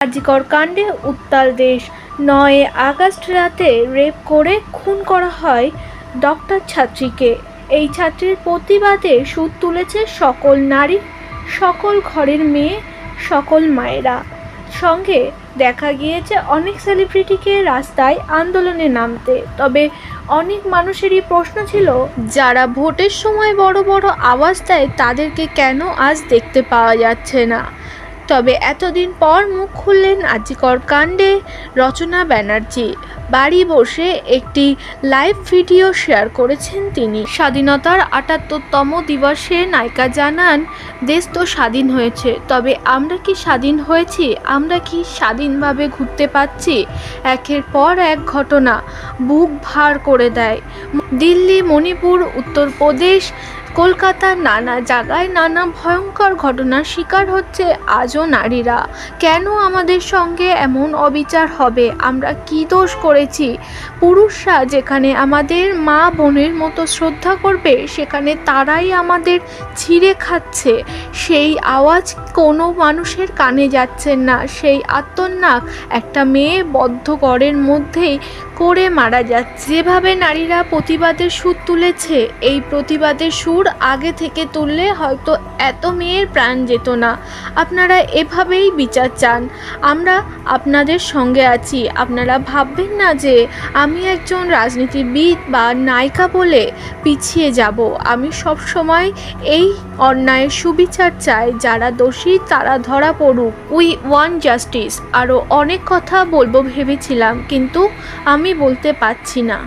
আজিকর কাণ্ডে উত্তাল দেশ। নয় আগস্ট রাতে রেপ করে খুন করা হয় ডক্টর ছাত্রীকে। এই ছাত্রীর প্রতিবাদে সুর তুলেছে সকল নারী, সকল ঘরের মেয়ে, সকল মায়েরা। সঙ্গে দেখা গিয়েছে অনেক সেলিব্রিটিকে রাস্তায় আন্দোলনে নামতে। তবে অনেক মানুষেরই প্রশ্ন ছিল, যারা ভোটের সময় বড় বড় আওয়াজ দেয় তাদেরকে কেন আজ দেখতে পাওয়া যাচ্ছে না? তবে এতদিন পর মুখ খুললেন আজিকর কাণ্ডে রচনা ব্যানার্জি। বাড়ি বসে একটি লাইভ ভিডিও শেয়ার করেছেন তিনি। স্বাধীনতার আটাত্তরতম দিবসে নায়িকা জানান, দেশ তো স্বাধীন হয়েছে, তবে আমরা কি স্বাধীন হয়েছি? আমরা কি স্বাধীনভাবে ঘুরতে পারছি? একের পর এক ঘটনা বুক ভার করে দেয়। দিল্লি, মণিপুর, উত্তরপ্রদেশ কলকাতার নানা জায়গায় নানা ভয়ঙ্কর ঘটনার শিকার হচ্ছে আজও নারীরা। কেন আমাদের সঙ্গে এমন অবিচার হবে? আমরা কি দোষ করেছি? পুরুষরা যেখানে আমাদের মা বোনের মতো শ্রদ্ধা করবে, সেখানে তারাই আমাদের ছিঁড়ে খাচ্ছে। সেই আওয়াজ কোনো মানুষের কানে যাচ্ছে না। সেই আত্মনাক একটা মেয়ে বদ্ধ ঘরের মধ্যেই করে মারা যাচ্ছে। যেভাবে নারীরা প্রতিবাদের সুর তুলেছে, এই প্রতিবাদের সুর আগে থেকে তুললে হয়তো এত মেয়ের প্রাণ যেত না। আপনারা এভাবেই বিচার চান। আমরা আপনাদের সঙ্গে আছি। আপনারা ভাববেন না যে আমি একজন রাজনীতিবিদ বা নায়িকা বলে পিছিয়ে যাব। আমি সব সময় এই অন্যায়ের সুবিচার চাই। যারা দোষী, তারা ধরা পড়ুক। We want justice. আরও অনেক কথা বলব ভেবেছিলাম, কিন্তু আমি বলতে পারছি না।